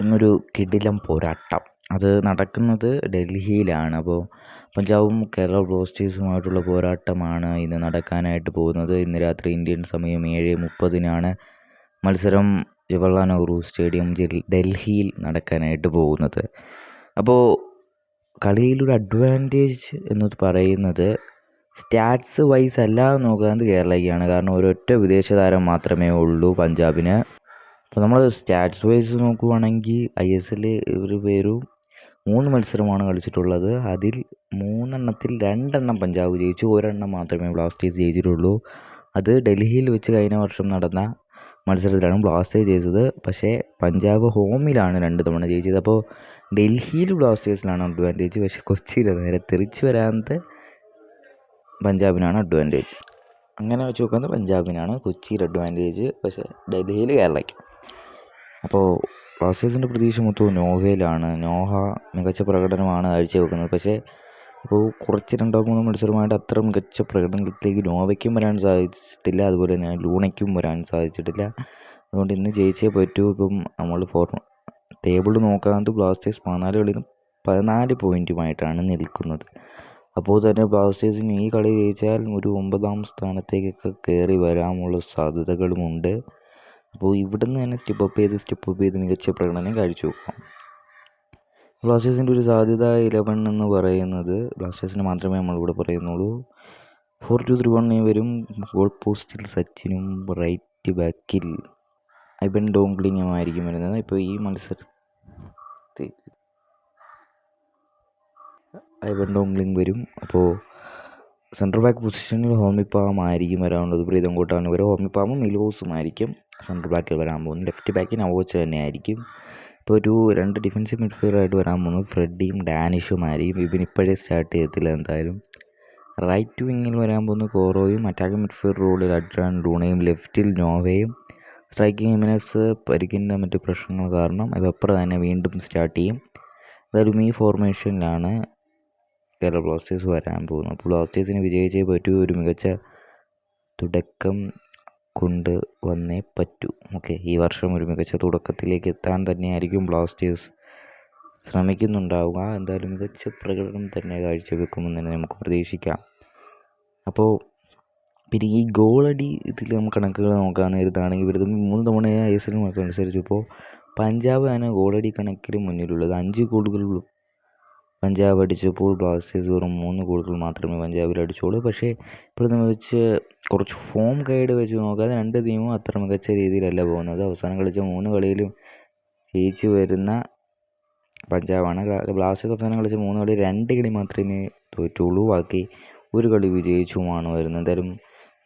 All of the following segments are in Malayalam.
ഇന്നൊരു കിടിലം പോരാട്ടം. അത് നടക്കുന്നത് ഡൽഹിയിലാണ്. അപ്പോൾ പഞ്ചാബും കേരള ബ്ലാസ്റ്റേഴ്സുമായിട്ടുള്ള പോരാട്ടമാണ് ഇന്ന് നടക്കാനായിട്ട് പോകുന്നത്. ഇന്ന് രാത്രി ഇന്ത്യൻ സമയം ഏഴ് മുപ്പതിനാണ് മത്സരം ജവഹർലാൽ നെഹ്റു സ്റ്റേഡിയം ഡൽഹിയിൽ നടക്കാനായിട്ട് പോകുന്നത്. അപ്പോൾ കളിയിലൊരു അഡ്വാന്റേജ് എന്ന് പറയുന്നത് സ്റ്റാറ്റ്സ് വൈസ് അല്ല നോക്കുന്നത് കേരളയ്ക്കാണ് കാരണം ഒരൊറ്റ വിദേശ താരം മാത്രമേ ഉള്ളൂ പഞ്ചാബിന്. അപ്പോൾ നമ്മൾ സ്റ്റാറ്റ്സ് വൈസ് നോക്കുവാണെങ്കിൽ ഐ എസ് എല്ലിൽ ഇവർ പേരും മൂന്ന് മത്സരമാണ് കളിച്ചിട്ടുള്ളത്. അതിൽ മൂന്നെണ്ണത്തിൽ രണ്ടെണ്ണം പഞ്ചാബ് ജയിച്ചു. ഒരെണ്ണം മാത്രമേ ബ്ലാസ്റ്റേഴ്സ് ജയിച്ചിട്ടുള്ളൂ. അത് ഡൽഹിയിൽ വെച്ച് കഴിഞ്ഞ വർഷം നടന്ന മത്സരത്തിലാണ് ബ്ലാസ്റ്റേഴ്സ് ജയിച്ചത്. പക്ഷേ പഞ്ചാബ് ഹോമിലാണ് രണ്ട് തവണ ജയിച്ചത്. അപ്പോൾ ഡൽഹിയിൽ ബ്ലാസ്റ്റേഴ്സിനാണ് അഡ്വാന്റേജ് പക്ഷേ കൊച്ചിയിൽ നേരെ തിരിച്ചു വരാത്ത പഞ്ചാബിനാണ് അഡ്വാന്റേജ് അങ്ങനെ വെച്ച് നോക്കുന്നത് പഞ്ചാബിനാണ് കൊച്ചിയിൽ അഡ്വാന്റേജ് പക്ഷേ ഡൽഹിയിൽ കേരളയ്ക്ക്. അപ്പോൾ ബ്ലാസ്റ്റേഴ്സിന്റെ പ്രതീക്ഷ മൊത്തവും നോഹയിലാണ് നോഹ മികച്ച പ്രകടനമാണ് കാഴ്ചവെക്കുന്നത്. പക്ഷേ ഇപ്പോൾ കുറച്ച് രണ്ടോ മൂന്നോ മത്സരമായിട്ട് അത്ര മികച്ച പ്രകടനത്തിലേക്ക് നോവയ്ക്കും വരാൻ സാധിച്ചിട്ടില്ല. അതുപോലെ തന്നെ ലൂണയ്ക്കും വരാൻ സാധിച്ചിട്ടില്ല. അതുകൊണ്ട് ഇന്ന് ജയിച്ചേ പറ്റൂ. ഇപ്പം നമ്മൾ ഫോർ ടേബിൾ നോക്കാതെ ബ്ലാസ്റ്റേഴ്സ് പതിനാല് കളിയിൽ നിന്ന് പതിനാല് പോയിന്റുമായിട്ടാണ് നിൽക്കുന്നത്. അപ്പോൾ തന്നെ ബ്ലാസ്റ്റേഴ്സിന് ഈ കളി ജയിച്ചാൽ ഒരു ഒമ്പതാം സ്ഥാനത്തേക്കൊക്കെ കയറി വരാനുള്ള സാധ്യതകളുമുണ്ട്. അപ്പോൾ ഇവിടുന്ന് തന്നെ സ്റ്റെപ്പ് അപ്പ് ചെയ്ത് സ്റ്റെപ്പ് അപ്പ് ചെയ്ത് മികച്ച പ്രകടനം കാഴ്ച വെക്കാം ബ്ലാസ്റ്റേഴ്സിന്റെ ഒരു സാധ്യത ഇലവൻ എന്ന് പറയുന്നത് ബ്ലാസ്റ്റേഴ്സിന് മാത്രമേ നമ്മളിവിടെ പറയുന്നുള്ളൂ. ഫോർ ടു ത്രീ വൺ വരും ഗോൾ പോസ്റ്റിൽ സച്ചിനും റൈറ്റ് ബാക്കിൽ ഐബൻ ഡോംഗ്ലിങ്ങുമായിരിക്കും വരുന്നത്. ഇപ്പോൾ ഈ മത്സരത്തിൽ ഐബൻ ഡോംഗ്ലിങ് വരും. അപ്പോൾ സെൻട്രൽ ബാക്ക് പൊസിഷനിൽ ഹോമിപ്പാമായിരിക്കും വരാനുള്ളത്. പ്രീതം കൂട്ടാനും വരും ഹോമിപ്പാമും മിലോസും ആയിരിക്കും സെൻട്രൽ ബാക്കിൽ വരാൻ പോകുന്നു. ലെഫ്റ്റ് ബാക്കിന് നവോച്ച തന്നെയായിരിക്കും. ഇപ്പോൾ ഒരു രണ്ട് ഡിഫൻസീവ് മിഡ്ഫീൽഡറായിട്ട് വരാൻ പോകുന്നത് ഫ്രെഡിയും ഡാനിഷും ആയിരിക്കും. ഇവൻ ഇപ്പോഴേ സ്റ്റാർട്ട് ചെയ്യത്തില്ല എന്തായാലും. റൈറ്റ് വിങ്ങിൽ വരാൻ പോകുന്ന കോറോയും. അറ്റാക്കിംഗ് മിഡ്ഫീൽഡ് റോളിൽ അഡ്രാൻ ലൂണയും ലെഫ്റ്റിൽ നോവയും. സ്ട്രൈക്കിംഗ് എമിനസ് പരിക്കിന്റെ മറ്റു പ്രശ്നങ്ങൾ കാരണം വെപ്പർ തന്നെ വീണ്ടും സ്റ്റാർട്ട് ചെയ്യും. എന്തായാലും ഈ ഫോർമേഷനിലാണ് കേരള ബ്ലാസ്റ്റേഴ്സ് വരാൻ പോകുന്നത്. ബ്ലാസ്റ്റേഴ്സിന് വിജയിച്ചേ പറ്റൂ. ഒരു മികച്ച തുടക്കം കൊണ്ട് വന്നേ പറ്റൂ. ഓക്കെ ഈ വർഷം ഒരു മികച്ച തുടക്കത്തിലേക്ക് എത്താൻ തന്നെയായിരിക്കും ബ്ലാസ്റ്റേഴ്സ് ശ്രമിക്കുന്നുണ്ടാവുക. എന്തായാലും മികച്ച പ്രകടനം തന്നെ കാഴ്ചവെക്കുമെന്ന് തന്നെ നമുക്ക് പ്രതീക്ഷിക്കാം. അപ്പോൾ പിന്നെ ഈ ഗോളടി ഇതിൽ നമുക്ക് കണക്കുകൾ നോക്കാൻ നേരത്താണെങ്കിൽ ഇവർ മൂന്ന് തവണ ഐ എസ് എൽ അനുസരിച്ചപ്പോൾ പഞ്ചാബ് ആണ് ഗോളടി കണക്കിൽ മുന്നിലുള്ളത്. അഞ്ച് ഗോളുകൾ പഞ്ചാബ് അടിച്ചപ്പോൾ ബ്ലാസ്റ്റേഴ്സ് വെറും മൂന്ന് ഗോളുകൾ മാത്രമേ പഞ്ചാബിൽ അടിച്ചുള്ളൂ. പക്ഷേ ഇപ്പോഴത്തെ വെച്ച് കുറച്ച് ഫോം ഗൈഡ് വെച്ച് നോക്കാതെ രണ്ട് ടീമും അത്ര മികച്ച രീതിയിലല്ല പോകുന്നത്. അവസാനം കളിച്ച മൂന്ന് കളിയിലും ജയിച്ച് വരുന്ന പഞ്ചാബാണ്. ബ്ലാസ്റ്റേഴ്സ് അവസാനം കളിച്ച മൂന്ന് കളി രണ്ട് കളി മാത്രമേ തോറ്റുള്ളൂ. ബാക്കി ഒരു കളി വിജയിച്ചുമാണ് വരുന്നത്. എന്തായാലും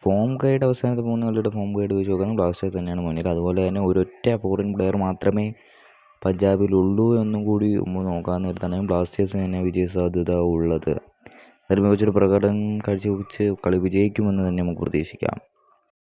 ഫോം ഗൈഡ് അവസാനത്തെ മൂന്ന് കളിയുടെ ഫോം ഗൈഡ് വെച്ച് നോക്കുകയാണെങ്കിൽ ബ്ലാസ്റ്റേഴ്സ് തന്നെയാണ് മുന്നിൽ. അതുപോലെ തന്നെ ഒരൊറ്റ ഫോറിൻ പ്ലെയർ മാത്രമേ പഞ്ചാബിലുള്ളൂ എന്നും കൂടി നോക്കാൻ നേരത്താണ് ബ്ലാസ്റ്റേഴ്സിന് തന്നെ വിജയ സാധ്യത ഉള്ളത്. അതിൽ മികച്ചൊരു പ്രകടനം കാഴ്ചവെച്ച് കളി വിജയിക്കുമെന്ന് തന്നെ നമുക്ക് പ്രതീക്ഷിക്കാം.